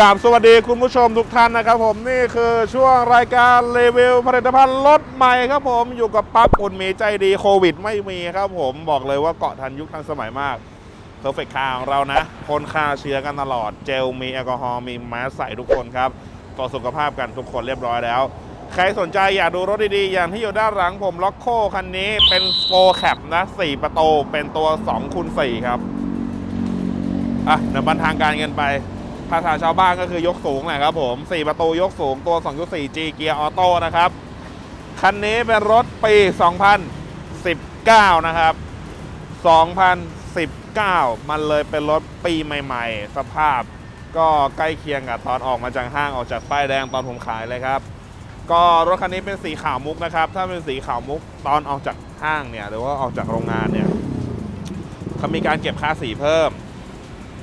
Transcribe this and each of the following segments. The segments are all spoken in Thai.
กราบสวัสดีคุณผู้ชมทุกท่านนะครับผมนี่คือช่วงรายการรีวิวผลิตภัณฑ์รถใหม่ครับผมอยู่กับปั๊บอุ่นมีใจดีโควิดไม่มีครับผมบอกเลยว่าเกาะทันยุคทันสมัยมากเพอร์เฟกคาของเรานะพ่นฆ่าเชื้อกันตลอดเจลมีแอลกอฮอล์มีแมสใส่ทุกคนครับตรวจสุขภาพกันทุกคนเรียบร้อยแล้ว ใครสนใจอยากดูรถดีๆ อย่างที่อยู่ด้านหลังผมล็อกโคคันนี้เป็นโฟแคปนะ 4 ประตูเป็นตัว2คูณ4ครับอะเดี๋ยวบันทางการกันไป ภาษาชาวบ้านก็คือยกสูงแหละครับผม 4 ประตูยกสูงตัว 2.4G เกียร์ออโต้นะครับ คันนี้เป็นรถปี 2019 นะครับ 2019 มันเลยเป็นรถปีใหม่ ๆ สภาพก็ใกล้เคียงกับตอนออกมาจากห้างออกจากป้ายแดงตอนผมขายเลยครับ ก็รถคันนี้เป็นสีขาวมุกนะครับ ถ้าเป็นสีขาวมุกตอนออกจากห้างเนี่ยหรือว่าออกจากโรงงานเนี่ยเขามีการเก็บค่าสีเพิ่ม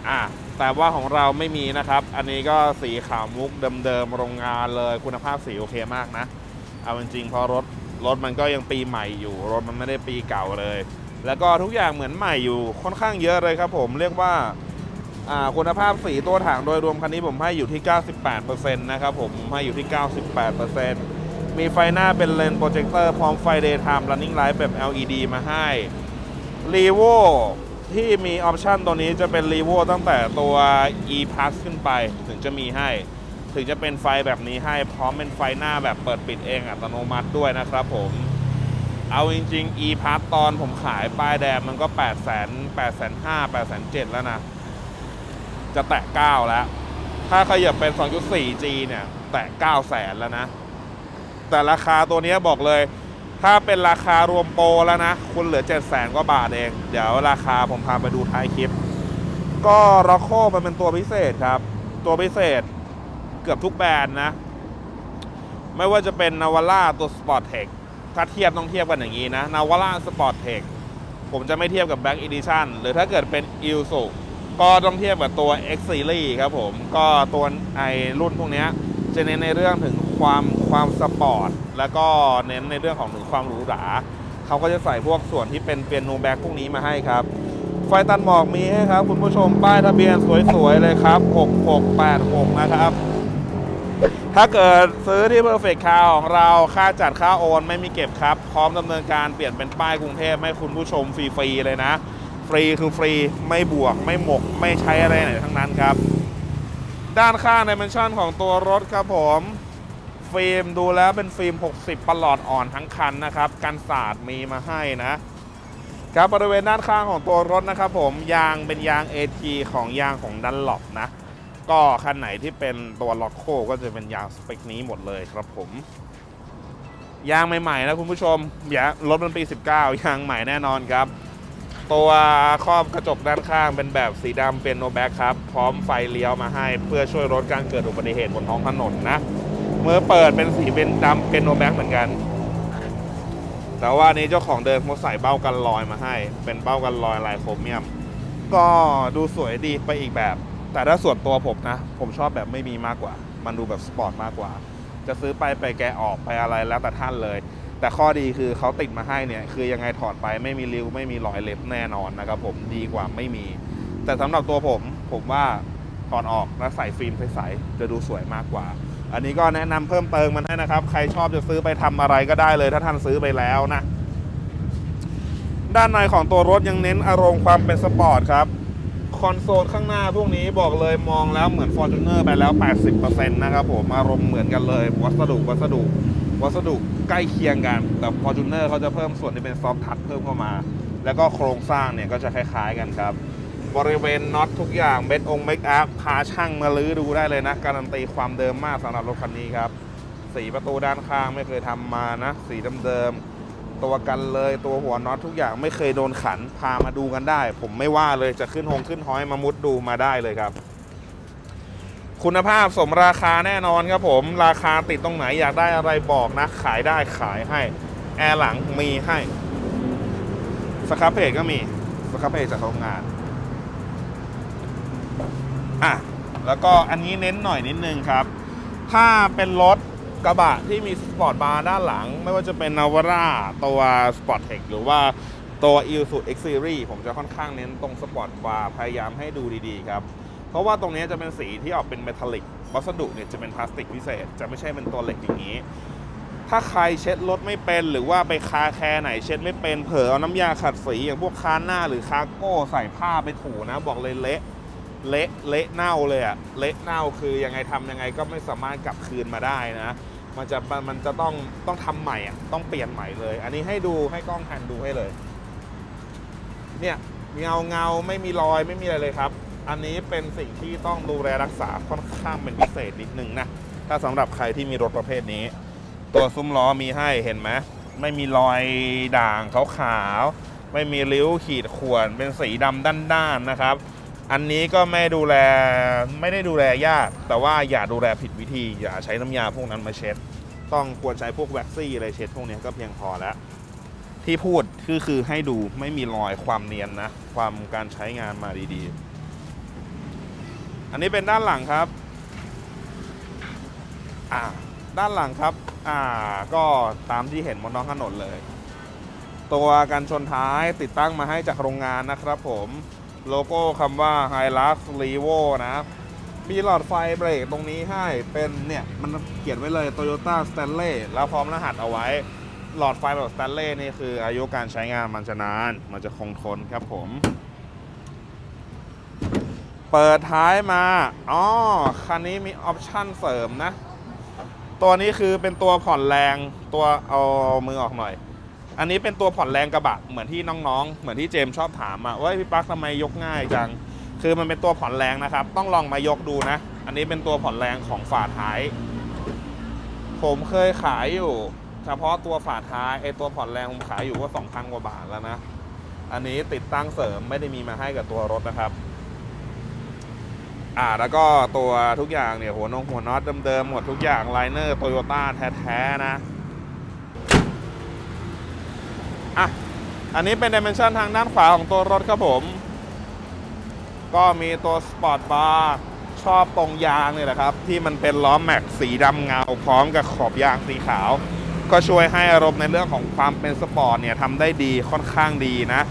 อะ แต่ว่าของเราไม่มีนะครับ อันนี้ก็สีขาวมุกเดิมๆโรงงานเลยคุณภาพสีโอเคมากนะ เอาจริงๆเพราะรถรถมันก็ยังปีใหม่อยู่ รถมันไม่ได้ปีเก่าเลย แล้วก็ทุกอย่างเหมือนใหม่อยู่ค่อนข้างเยอะเลยครับผมเรียกว่าคุณภาพสีตัวถังโดยรวมคันนี้ผมให้อยู่ที่ 98%นะครับผมให้อยู่ที่ 98%มีไฟหน้าเป็นเลนส์โปรเจคเตอร์พร้อมไฟ daytime running light แบบ LED มาให้รีโว ที่มีออปชันตัวนี้จะเป็นรีโวตั้งแต่ตัว e plus ขึ้นไปถึงจะมีให้ ถึงจะเป็นไฟแบบนี้ให้พร้อมเป็นไฟหน้าแบบเปิดปิดเองอัตโนมัติด้วยนะครับผมเอาจริงๆ e plus ตอนผมขายป้ายแดงมันก็ 8 0 0 0 0 0 8 5 0 0 0 8 7 0 0แล้วนะ จะแตะ 9 แล้ว ถ้าขยับเป็น 2.4G เนี่ย แตะ 9 0 0 0 0 แล้วนะ แต่ราคาตัวนี้บอกเลย ถ้าเป็นราคารวมโปรแล้วนะ คุณเหลือ 7 0 0 0 0 0กว่าบาทเอง เดี๋ยวราคาผมพาไปดูท้ายคลิป ก็ร็อกโคมันเป็นตัวพิเศษครับ ตัวพิเศษเกือบทุกแบรนด์นะ ไม่ว่าจะเป็นนาวาร่าตัว Sport Tech ถ้าเทียบต้องเทียบกันอย่างนี้นะนาวาร่า Sport Tech ผมจะไม่เทียบกับ Black Edition หรือถ้าเกิดเป็น i l s u ก็ต้องเทียบกับตัว X Series ครับผม ก็ตัวไอรุ่นพวกนี้จะเน้นในเรื่องถึง ความความสปอร์ตแล้วก็เน้นในเรื่องของถึงความหรูหราเขาก็จะใส่พวกส่วนที่เป็นเปียโนแบ็กพวกนี้มาให้ครับไฟตัดหมอกมีให้ครับ คุณผู้ชมป้ายทะเบียนสวยๆเลยครับ 6686 นะครับ ถ้าเกิดซื้อที่ Perfect Car ของเราค่าจัดค่าโอนไม่มีเก็บครับ พร้อมดำเนินการเปลี่ยนเป็นป้ายกรุงเทพให้คุณผู้ชมฟรีๆเลยนะ ฟรีคือฟรีไม่บวกไม่หมก ไม่ใช้อะไรไหนทั้งนั้นครับ ด้านข้างในเมนชั่นของตัวรถครับผม ฟิล์มดูแล้วเป็นฟิล์ม 60 ประหลอดอ่อนทั้งคันนะครับ กันสาดมีมาให้นะครับบริเวณด้านข้างของตัวรถนะครับผมยางเป็นยาง AT ของยางของดันหลบนะ ก็คันไหนที่เป็นตัวล็อกโคก็จะเป็นยางสเปคนี้หมดเลยครับผม ยางใหม่ๆนะคุณผู้ชมอย่ารถมันปี 19 ยางใหม่แน่นอนครับ ตัวครอบกระจกด้านข้างเป็นแบบสีดำเป็นโนแบ็คครับ พร้อมไฟเลี้ยวมาให้เพื่อช่วยลดการเกิดอุบัติเหตุบนท้องถนนนะ มื่อเปิดเป็นสีเป็นดำเป็นโนแบ็คเหมือนกัน แต่ว่านี้เจ้าของเดิมเขาใส่เบ้ากันรอยมาให้ เป็นเบ้ากันรอยลายโครเมียม ก็ดูสวยดีไปอีกแบบ แต่ถ้าส่วนตัวผมนะ ผมชอบแบบไม่มีมากกว่า มันดูแบบสปอร์ตมากกว่า จะซื้อไปไปแกะออกไปอะไรแล้วแต่ท่านเลย แต่ข้อดีคือเขาติดมาให้เนี่ย คือยังไงถอดไปไม่มีริ้วไม่มีรอยเล็บแน่นอนนะครับผมดีกว่าไม่มี แต่สำหรับตัวผมผมว่าถอดออกแล้วใส่ฟิล์มใสๆจะดูสวยมากกว่า อันนี้ก็แนะนำเพิ่มเติมมันให้นะครับ ใครชอบจะซื้อไปทำอะไรก็ได้เลย ถ้าท่านซื้อไปแล้วนะ ด้านในของตัวรถยังเน้นอารมณ์ความเป็นสปอร์ตครับ คอนโซลข้างหน้าพวกนี้บอกเลยมองแล้วเหมือน Fortuner ไปแล้ว 80%นะครับผมอารมณ์เหมือนกันเลย วัสดุวัสดุ วัสดุใกล้เคียงกัน แต่ Fortuner เขาจะเพิ่มส่วนที่เป็นซอฟทัชเพิ่มเข้ามา แล้วก็โครงสร้างเนี่ยก็จะคล้าย ๆ กันครับ บริเวณน็อตทุกอย่างเม็ดองเมคอัพพาช่างมาลื้อดูได้เลยนะ การันตีความเดิมมากสำหรับรถคันนี้ครับ สีประตูด้านข้างไม่เคยทำมานะ สีเดิมๆตัวกันเลยตัวหัวน็อตทุกอย่างไม่เคยโดนขันพามาดูกันได้ ผมไม่ว่าเลยจะขึ้นหงขึ้นห้อยมามุดดูมาได้เลยครับ คุณภาพสมราคาแน่นอนครับผม ราคาติดตรงไหนอยากได้อะไรบอกนะ ขายได้ขายให้แอร์หลังมีให้สครับเพจก็มีสครับเพจจากโรงงาน อะแล้วก็อันนี้เน้นหน่อยนิดนึงครับ ถ้าเป็นรถกระบะที่มีสปอร์ตบาร์ด้านหลัง ไม่ว่าจะเป็นนาวาร่าตัว Sport Tech หรือว่าตัว i l s u X Series ผมจะค่อนข้างเน้นตรงสปอร์ตบาร์พยายามให้ดูดีๆครับ เพราะว่าตรงนี้จะเป็นสีที่ออกเป็นเมทัลลิกวัสดุเนี่ยจะเป็นพลาสติกพิเศษ จะไม่ใช่เป็นตัวเหล็กอย่างนี้ ถ้าใครเช็ดรถไม่เป็นหรือว่าไปคาแคร์ไหนเช็ดไม่เป็นเผลอเอาน้ำยาขัดสีอย่างพวกคานหน้าหรือคาโก้ใส่ผ้าไปถูนะบอกเลยเละ เละเละเน่าเลยอะเละเน่าคือยังไงทำยังไงก็ไม่สามารถกลับคืนมาได้นะ มันจะมันจะต้องต้องทำใหม่อะต้องเปลี่ยนใหม่เลย อันนี้ให้ดูให้กล้องแพนดูให้เลย เนี่ยเงาเงาไม่มีรอยไม่มีอะไรเลยครับ อันนี้เป็นสิ่งที่ต้องดูแลรักษาค่อนข้างเป็นพิเศษนิดนึงนะถ้าสำหรับใครที่มีรถประเภทนี้ ตัวซุ้มล้อมีให้เห็นไหมไม่มีรอยด่างขาวๆไม่มีริ้วขีดข่วนเป็นสีดำด้านๆนะครับ อันนี้ก็ไม่ดูแลไม่ได้ดูแลยาก แต่ว่าอย่าดูแลผิดวิธี อย่าใช้น้ำยาพวกนั้นมาเช็ด ต้องควรใช้พวกแว็กซี่อะไรเช็ดพวกนี้ก็เพียงพอแล้ว ที่พูดคือคือให้ดูไม่มีรอยความเนียนนะ ความการใช้งานมาดีๆ อันนี้เป็นด้านหลังครับอ่าด้านหลังครับอ่าก็ตามที่เห็นบนท้องถนนเลย ตัวกันชนท้ายติดตั้งมาให้จากโรงงานนะครับผม โลโก้คำว่า h i l u x r e v o นะมีหลอดไฟเบรกตรงนี้ให้เป็นเนี่ย มันเขียนไว้เลย Toyota Stanley แล้วพร้อมรหัสเอาไว้ หลอดไฟแบบ Stanley นี่คืออายุการใช้งานมันจะนาน มันจะคงทนครับผม เปิดท้ายมาอ๋อคันนี้มีออปชั่นเสริมนะ ตัวนี้คือเป็นตัวผ่อนแรงตัวเอามือออกหน่อย อันนี้เป็นตัวผ่อนแรงกระบะเหมือนที่น้องๆ เหมือนที่เจมชอบถามอะว่าพี่ปั๊กทำไมยกง่ายจัง คือมันเป็นตัวผ่อนแรงนะครับ ต้องลองมายกดูนะ อันนี้เป็นตัวผ่อนแรงของฝาท้าย ผมเคยขายอยู่ เฉพาะตัวฝาท้ายไอตัวผ่อนแรงผมขายอยู่ว่า2,000กว่าบาทแล้วนะ อันนี้ติดตั้งเสริมไม่ได้มีมาให้กับตัวรถนะครับ อ่าแล้วก็ตัวทุกอย่างเนี่ยหัวนงหัวน็อตเดิมๆหมดทุกอย่างไลเนอร์โตโยต้าแท้ๆนะ อันนี้เป็นดิเมนชันทางด้านขวาของตัวรถครับผม ก็มีตัวสปอร์ตบาร์ชอบตรงยางนี่แหละครับ ที่มันเป็นล้อแม็กสีดำเงา พร้อมกับขอบยางสีขาว ก็ช่วยให้อารมณ์ในเรื่องของความเป็นสปอร์ตเนี่ยทำได้ดีค่อนข้างดีนะ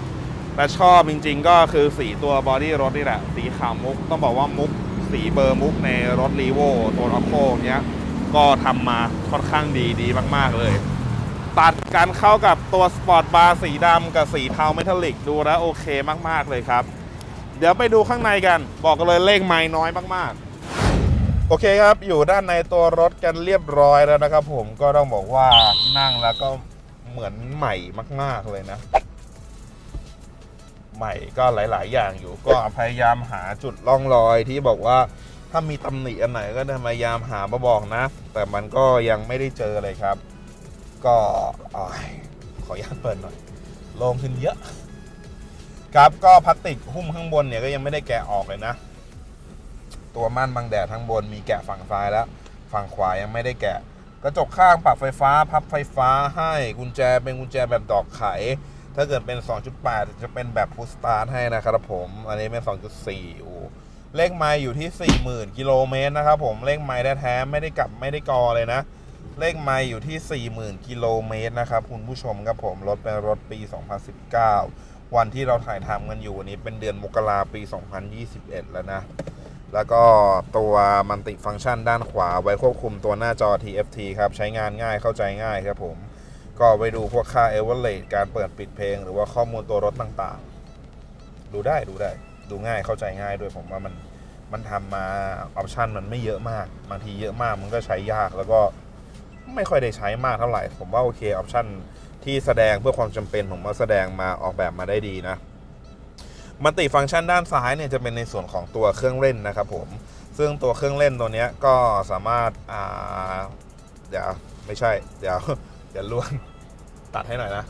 แต่ชอบจริง ๆ ก็คือสีตัวบอดี้รถนี่แหละ สีขาวมุกต้องบอกว่ามุก สีเบอร์มุกในรถรีโวตัวออโคเนี้ยก็ทำมาค่อนข้างดีดีมาก ๆ เลย ตัดกันเข้ากับตัวสปอร์ตบาร์สีดำกับสีเทาเมทัลลิกดูแล้วโอเคมากๆเลยครับ เดี๋ยวไปดูข้างในกัน บอกกันเลยเลขไม้น้อยมากๆโอเคครับ อยู่ด้านในตัวรถกันเรียบร้อยแล้วนะครับผมก็ต้องบอกว่านั่งแล้วก็เหมือนใหม่มาก ๆเลยนะ ใหม่ก็หลาย ๆ อย่างอยู่ก็พยายามหาจุดร่องรอยที่บอกว่าถ้ามีตำหนิอันไหนก็พยายามหามาบอกนะ แต่มันก็ยังไม่ได้เจอเลยครับ ก็ขออนุญาตเปิดหน่อย โล่งขึ้นเยอะ ครับก็พลาสติกหุ้มข้างบนเนี่ยก็ยังไม่ได้แกะออกเลยนะ ตัวม่านบังแดดข้างบนมีแกะฝั่งซ้ายแล้ว ฝั่งขวายังไม่ได้แกะ กระจกข้างปรับไฟฟ้า พับไฟฟ้าให้กุญแจเป็นกุญแจแบบดอกไข ถ้าเกิดเป็น 2.8 จะเป็นแบบพุสตาร์ทให้นะครับผม อันนี้เป็น 2.4อูเลขไมล์อยู่ที่ 40,000 กิโลเมตรนะครับผม เลขไมล์แท้ๆไม่ได้กลับไม่ได้กอเลยนะ เลขไมล์อยู่ที่ 40,000 กิโลเมตรนะครับคุณผู้ชมครับผมรถเป็นรถปี 2019 วันที่เราถ่ายทำกันอยู่วันนี้เป็นเดือนมกราปี 2021 แล้วนะ แล้วก็ตัวมันติฟังก์ชันด้านขวาไว้ควบคุมตัวหน้าจอ TFT ครับใช้งานง่ายเข้าใจง่ายครับผม ก็ไปดูพวกค่าเอเวอร์เลการเปิดปิดเพลง หรือว่าข้อมูลตัวรถต่างๆ ดูได้ดูได้ดูง่ายเข้าใจง่ายด้วยผมว่ามันมันทำมาออปชันมันไม่เยอะมากบางทีเยอะมากมันก็ใช้ยากแล้วก็ ไม่ค่อยได้ใช้มากเท่าไหร่ ผมว่าโอเคออปชันที่แสดงเพื่อความจำเป็นผมว่าแสดงมาออกแบบมาได้ดีนะมันติฟังก์ชันด้านซ้ายเนี่ยจะเป็นในส่วนของตัวเครื่องเล่นนะครับผม ซึ่งตัวเครื่องเล่นตัวเนี้ยก็สามารถอ่าเดี๋ยวไม่ใช่ เดี๋ยวเดี๋ยวล่วงตัดให้หน่อยนะ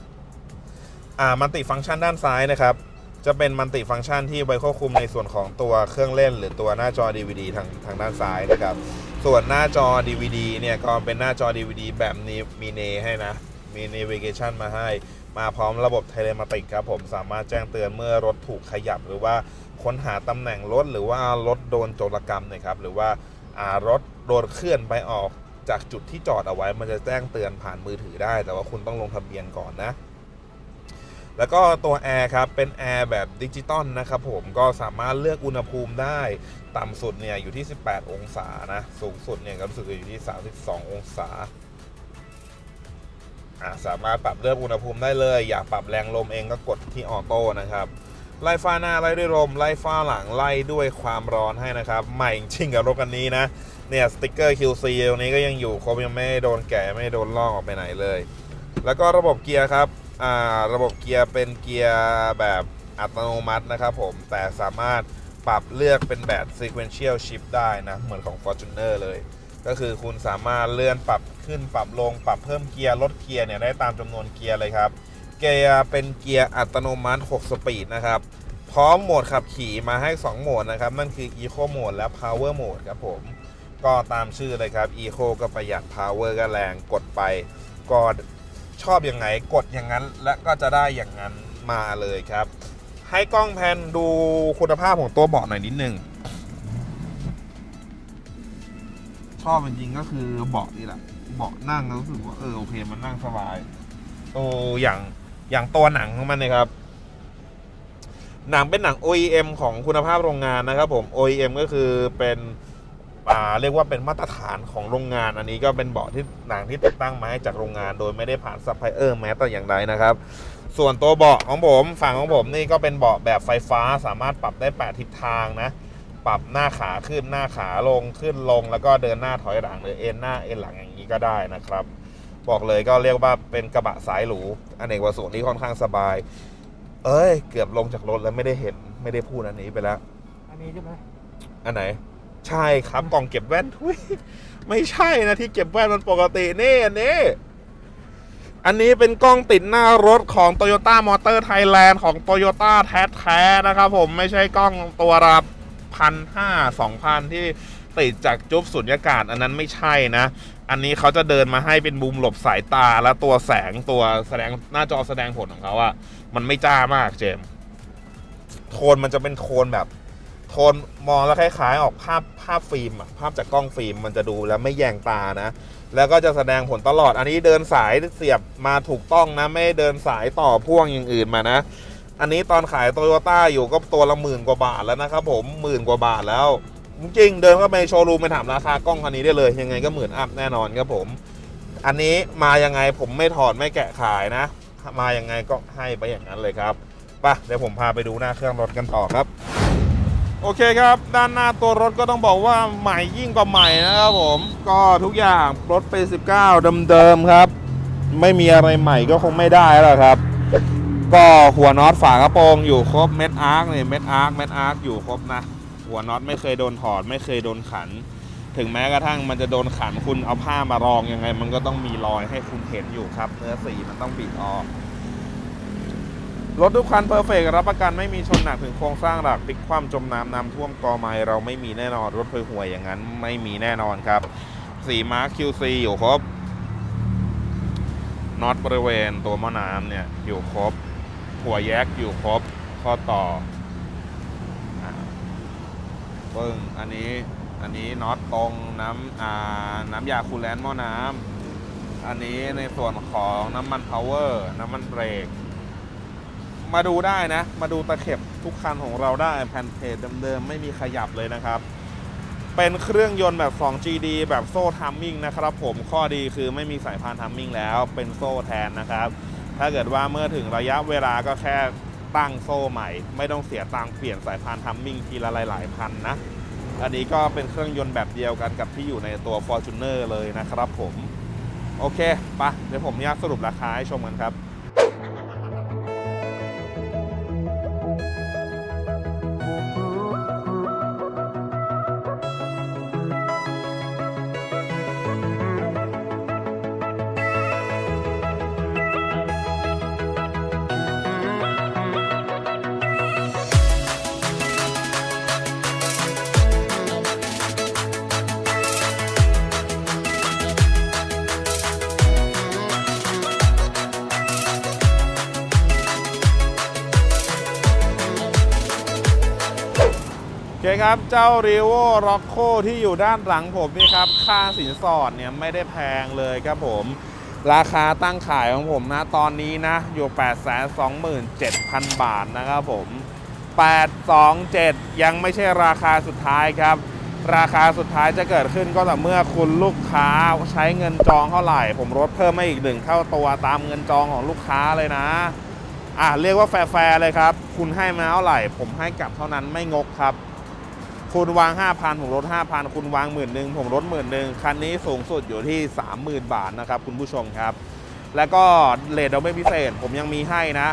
อ่ามันติฟังก์ชันด้านซ้ายนะครับ จะเป็นมันติฟังก์ชันที่ไว้ควบคุมในส่วนของตัวเครื่องเล่น หรือตัวหน้าจอ DVD ทางทางด้านซ้ายนะครับ ส่วนหน้าจอ DVD เนี่ยก็เป็นหน้าจอ DVD แบบนี้มีเนให้นะ มี navigation มาให้ มาพร้อมระบบเทเลมาติกครับผมสามารถแจ้งเตือนเมื่อรถถูกขยับ หรือว่าค้นหาตำแหน่งรถหรือว่ารถโดนโจรกรรมนะครับหรือว่าอ่ารถโดนเคลื่อนไปออกจากจุดที่จอดเอาไว้ มันจะแจ้งเตือนผ่านมือถือได้ แต่ว่าคุณต้องลงทะเบียนก่อนนะ แล้วก็ตัวแอร์ครับเป็นแอร์แบบดิจิตอลนะครับผมก็สามารถเลือกอุณหภูมิได้ต่ำสุดเนี่ยอยู่ที่ 18 องศานะสูงสุดเนี่ยก็รู้สึกอยู่ที่ 32 องศาอะสามารถปรับเลือกอุณหภูมิได้เลย อยากปรับแรงลมเองก็กดที่ออโต้นะครับไล่ฟ้าหน้าไล่ด้วยลมไล่ฟ้าหลังไล่ด้วยความร้อนให้นะครับใหม่จริงกับรถคันนี้นะเนี่ยสติกเกอร์ QC ตรงนี้ก็ยังอยู่ครบยังไม่โดนแกะไม่โดนลอกออกไปไหนเลย แล้วก็ระบบเกียร์ครับ ระบบเกียร์เป็นเกียร์แบบอัตโนมัตินะครับผม แต่สามารถปรับเลือกเป็นแบบ sequential shift ได้นะ เหมือนของ Fortuner เลย ก็คือคุณสามารถเลื่อนปรับขึ้นปรับลง ปรับเพิ่มเกียร์ลดเกียร์เนี่ยได้ตามจำนวนเกียร์เลยครับ เกียร์เป็นเกียร์อัตโนมัติ 6 สปีดนะครับ พร้อมโหมดขับขี่มาให้ 2 โหมดนะครับ นั่นคือ Eco Mode และ Power Mode ครับผม ก็ตามชื่อเลยครับ Eco ก็ประหยัด Power ก็แรงกดไปก็ ชอบอย่างไงกดอย่างนั้น และก็จะได้อย่างนั้นมาเลยครับ ให้กล้องแพนดูคุณภาพของตัวเบาะหน่อยนิดนึงชอบจริงๆก็คือเบาะนี่แหละเบาะนั่งรู้สึกว่าเออโอเคมันนั่งสบายโอ้อย่างอย่างตัวหนังของมันนี่ยครับ หนังเป็นหนัง OEM ของคุณภาพโรงงานนะครับผม OEM ก็คือเป็น เรียกว่าเป็นมาตรฐานของโรงงานอันนี้ก็เป็นเบาะที่หนังที่ติดตั้งมาให้จากโรงงาน โดยไม่ได้ผ่านซัพพลายเออร์แม้แต่อย่างใดนะครับ ส่วนตัวเบาะของผมฝั่งของผมนี่ก็เป็นเบาะแบบไฟฟ้าสามารถปรับได้ 8 ทิศทางนะ ปรับหน้าขาขึ้นหน้าขาลงขึ้นลง แล้วก็เดินหน้าถอยหลังหรือเอ็นหน้าเอ็นหลังอย่างนี้ก็ได้นะครับ บอกเลยก็เรียกว่าเป็นกระบะสายหรูอเนกประสงค์ที่ค่อนข้างสบาย เอ้ย เกือบลงจากรถแล้วไม่ได้เห็นไม่ได้พูดอันนี้ไปแล้ว อันนี้ใช่ไหมอันไหน ใช่ครับกล่องเก็บแว่นทุยไม่ใช่นะที่เก็บแว่นมันปกตินี่อันนี้อันนี้เป็นกล้องติดหน้ารถของ Toyota Motor Thailand ของ Toyota แท้ๆนะครับผมไม่ใช่กล้องตัวละพันห้าสองพันที่ติดจากจุ๊บสุญญากาศ อันนั้นไม่ใช่นะ อันนี้เขาจะเดินมาให้เป็นมุมหลบสายตาและตัวแสงตัวแสดงหน้าจอแสดงผลของเขาอะมันไม่จ้ามากเจมโทนมันจะเป็นโทนแบบ โทนมองแล้วคล้ายๆ ออกภาพภาพฟิล์มอะภาพจากกล้องฟิล์มมันจะดูแล้วไม่แยงตานะ แล้วก็จะแสดงผลตลอดอันนี้เดินสายเสียบมาถูกต้องนะ ไม่เดินสายต่อพ่วงอย่างอื่นมานะ อันนี้ตอนขายโตโยต้าอยู่ก็ตัวละหมื่นกว่าบาทแล้วนะครับผมหมื่นกว่าบาทแล้ว จริงเดินเข้าไปโชว์รูมไปถามราคากล้องคันนี้ได้เลยยังไงก็หมื่นอัพแน่นอนครับผม อันนี้มายังไงผมไม่ถอดไม่แกะขายนะ มายังไงก็ให้ไปอย่างนั้นเลยครับไปเดี๋ยวผมพาไปดูหน้าเครื่องรถกันต่อครับ โอเคครับ ด้านหน้าตัวรถก็ต้องบอกว่าใหม่ยิ่งกว่าใหม่นะครับผม ก็ทุกอย่างรถปี19 เดิมๆครับ ไม่มีอะไรใหม่ก็คงไม่ได้แล้วครับ ก็หัวน็อตฝากระโปรงอยู่ครบเม็ดอาร์คเนี่ยเม็ดอาร์คเม็ดอาร์คอยู่ครบนะ หัวน็อตไม่เคยโดนถอด ไม่เคยโดนขัน ถึงแม้กระทั่งมันจะโดนขันคุณเอาผ้ามารองยังไง มันก็ต้องมีรอยให้คุณเห็นอยู่ครับ เนื้อสีมันต้องบิดออก รถทุกคันเพอร์เฟกรับประกันไม่มีชนหนักถึงโครงสร้างหลักพลิกคว่ำจมน้ำน้ำท่วมกอไม้เราไม่มีแน่นอนรถเพยห่วยอย่างนั้นไม่มีแน่นอนครับสีมาร์ค QC อยู่ครบน็อตบริเวณตัวหม้อน้ำเนี่ยอยู่ครบหัวแยกอยู่ครบข้อต่ออปึ้งอันนี้อันนี้น็อตตรงน้ำอ่าน้ำยาคูลแลนต์หม้อน้ำอันนี้ในส่วนของน้ำมันพาวเวอร์น้ำมันเบรก มาดูได้นะ มาดูตะเข็บทุกคันของเราได้แผ่นเพจเดิมๆไม่มีขยับเลยนะครับ เป็นเครื่องยนต์แบบ 2GD แบบโซ่ทัมมิ่งนะครับผมข้อดีคือไม่มีสายพานทัมมิ่งแล้วเป็นโซ่แทนนะครับ ถ้าเกิดว่าเมื่อถึงระยะเวลาก็แค่ตั้งโซ่ใหม่ ไม่ต้องเสียตังเปลี่ยนสายพานทัมมิ่งทีละหลายๆพันนะ อันนี้ก็เป็นเครื่องยนต์แบบเดียวกันกับที่อยู่ในตัว Fortuner เลยนะครับผม โอเคปะเดี๋ยวผมอยากสรุปราคาให้ชมกันครับ ครับ เจ้า r ีโว r o c โ o ที่อยู่ด้านหลังผมนี่ครับ ค่าสินสอดเนี่ยไม่ได้แพงเลยครับผม ราคาตั้งขายของผมนะ ตอนนี้นะ อยู่ 827,000 บาทนะครับผม 827 ยังไม่ใช่ราคาสุดท้ายครับ ราคาสุดท้ายจะเกิดขึ้นก็ต่อเมื่อคุณลูกค้าใช้เงินจองเท่าไหร่ ผมลดเพิ่มมาอีกหนึ่งเท่าตัวตามเงินจองของลูกค้าเลยนะอะเรียกว่าแฟร์ๆเลยครับ คุณให้มาเท่าไหร่ ผมให้กลับเท่านั้นไม่งกครับ คุณวาง 5,000 ผมลด 5,000 คุณวางหมื่นหนึ่งผมลดหมื่นหนึ่งคันนี้สูงสุดอยู่ที่ 30,000 บาทนะครับคุณผู้ชมครับ แล้วก็เลทเราไม่พิเศษผมยังมีให้นะ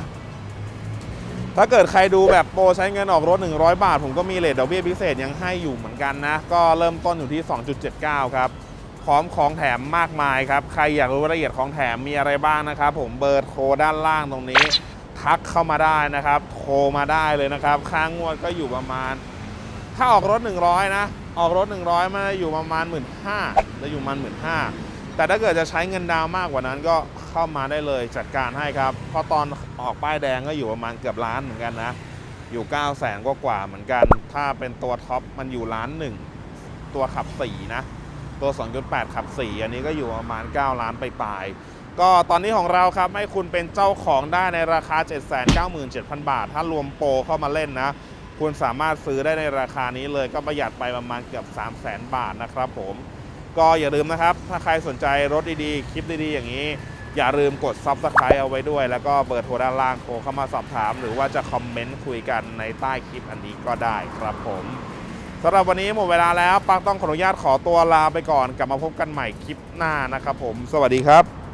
ถ้าเกิดใครดูแบบโปรใช้เงินออกรถ 100 บาท ผมก็มีเลทดอกเบี้ยพิเศษยังให้อยู่เหมือนกันนะ ก็เริ่มต้นอยู่ที่ 2.79 ครับ พร้อมของแถมมากมายครับ ใครอยากรู้รายละเอียดของแถมมีอะไรบ้างนะครับ ผมเบอร์โทรด้านล่างตรงนี้ ทักเข้ามาได้นะครับ โทรมาได้เลยนะครับ ค่างวดก็อยู่ประมาณ ถ้าออกรถ 100 นะ ออกรถ 100มันอยู่ประมาณ 1 5ื่นห้าจะอยู่ประมาณ 1 5ื่นห้าแต่ถ้าเกิดจะใช้เงินดาวน์มากกว่านั้นก็เข้ามาได้เลยจัดการให้ครับ เพราะตอนออกป้ายแดงก็อยู่ประมาณเกือบล้านเหมือนกันนะ อยู่ 9 0 0แสนกว่าเหมือนกัน ถ้าเป็นตัวท็อปมันอยู่ล้านหนึ่งตัวขับ4นะ ตัว 2.8 ขับ 4 อันนี้ก็อยู่ประมาณ 9 ล้านไปปลายก็ตอนนี้ของเราครับให้คุณเป็นเจ้าของได้ในราคา 797,000 บาท ถ้ารวมโปรเข้ามาเล่นนะ คุณสามารถซื้อได้ในราคานี้เลยก็ประหยัดไปประมาณเกือบ 3 0 0 0 0 0บาทนะครับผม ก็อย่าลืมนะครับ ถ้าใครสนใจรถดีๆ คลิปดีๆ อย่างนี้ อย่าลืมกด Subscribe เอาไว้ด้วย แล้วก็เบอร์โทรด้านล่างโทรเข้ามาสอบถาม หรือว่าจะคอมเมนต์คุยกันในใต้คลิปอันนี้ก็ได้ครับผมสำหรับวันนี้หมดเวลาแล้วปักต้องขออนุญาตขอตัวลาไปก่อน กลับมาพบกันใหม่คลิปหน้านะครับผม สวัสดีครับ